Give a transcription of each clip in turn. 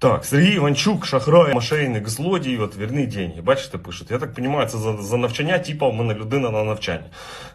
Так, Сергій Іванчук, шахрай, мошенник, злодій, от вірні деньги. Бачите, пишуть. Я так розумію, це за, за навчання, типа у мене людина на навчанні.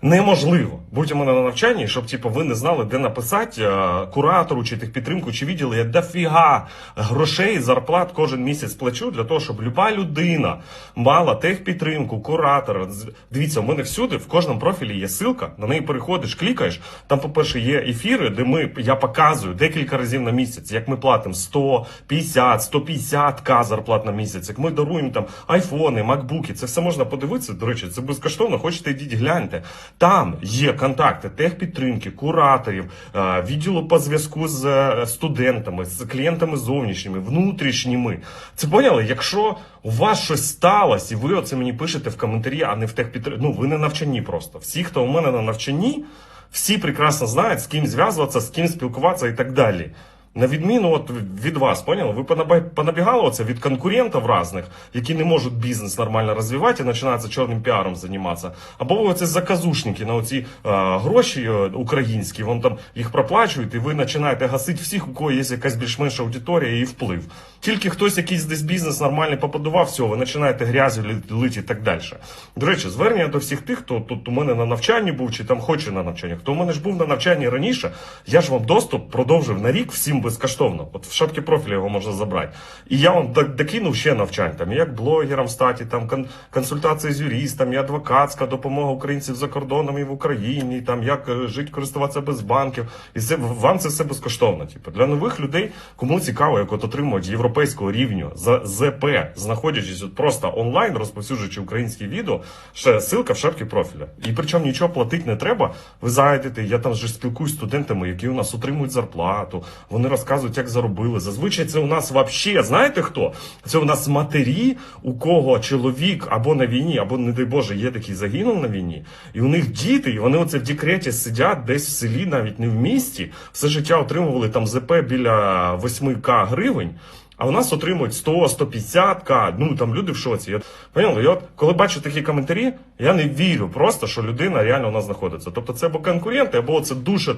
Неможливо. Будь у мене на навчанні, щоб типа, ви не знали, де написати е, куратору чи техпідтримку, чи відділи. Я дофіга грошей, зарплат кожен місяць плачу для того, щоб люба людина мала техпідтримку, куратора. Дивіться, у мене всюди, в кожному профілі є ссылка, на неї переходиш, клікаєш. Там, по-перше, є ефіри, де ми, я показую декілька разів на місяць, як ми платимо 100, 50, 150 к зарплат на місяць, як ми даруємо там айфони, макбуки. Це все можна подивитися. До речі, це безкоштовно. Хочете йдіть гляньте. Там є контакти техпідтримки, кураторів, е, відділу по зв'язку з е, студентами, з клієнтами зовнішніми, внутрішніми. Це поняли? Якщо у вас щось сталося, і ви оце мені пишете в коментарі, а не в техпідтримці, ну ви не навчані просто. Всі, хто у мене на навчанні, всі прекрасно знають, з ким зв'язуватися, з ким спілкуватися і так далі. На відміну от від вас, поняли? Ви понабігали оце від конкурентів різних, які не можуть бізнес нормально розвивати і починаються чорним піаром займатися. Або ви оце заказушники на оці е, гроші е, українські, вон там їх проплачують, і ви починаєте гасити всіх, у кого є якась більш-менш аудиторія і вплив. Тільки хтось якийсь десь бізнес нормальний побудував, все, ви починаєте грязю лі- лити і так далі. До речі, звернення до всіх тих, хто тут у мене на навчанні був чи там хоче на навчання. Хто у мене ж був на навчанні раніше, я ж вам доступ продовжив на рік всім безкоштовно. От в шапці профіля його можна забрати. І я вам до- докинув ще навчань, там як блогерам статі, там кон- консультації з юристами, адвокатська допомога українців за кордоном і в Україні, там як е, жити, користуватися без банків. І це вам це все безкоштовно. Типу для нових людей, кому цікаво, як от отримують європейського рівню за ЗП, знаходячись от просто онлайн, розповсюджуючи українські відео, ще ссылка в шапці профіля. І причому нічого платити не треба. Ви зайдете, я там вже спілкуюсь з студентами, які у нас отримують зарплату. Вони розказують, як заробили. Зазвичай це у нас вообще, знаєте хто? Це у нас матері, у кого чоловік або на війні, або, не дай Боже, є такий загинув на війні, і у них діти, і вони оце в декреті сидять десь в селі, навіть не в місті, все життя отримували там ЗП біля 8к гривень. А у нас отримують 100, 150 к. Ну там люди в шоці. Я поняли? Я от коли бачу такі коментарі, я не вірю просто, що людина реально у нас знаходиться. Тобто, це або конкуренти, або це душать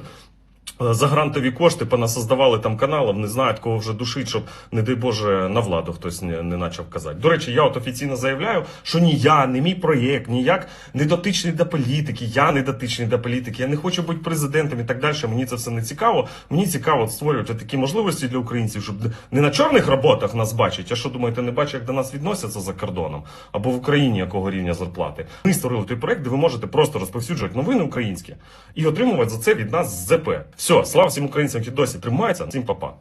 за грантові кошти понасоздавали там каналів, не знають, кого вже душить, щоб, не дай Боже, на владу хтось не, не почав казати. До речі, я от офіційно заявляю, що ні я, ні мій проєкт, ніяк не дотичний до політики, я не дотичний до політики, я не хочу бути президентом і так далі. Мені це все не цікаво. Мені цікаво створювати такі можливості для українців, щоб не на чорних роботах нас бачать. Я що думаєте, не бачу, як до нас відносяться за кордоном або в Україні якого рівня зарплати. Ми створили той проект, де ви можете просто розповсюджувати новини українські і отримувати за це від нас ЗП. Все, слава всім українцям, які досі тримаються. Всім па-па.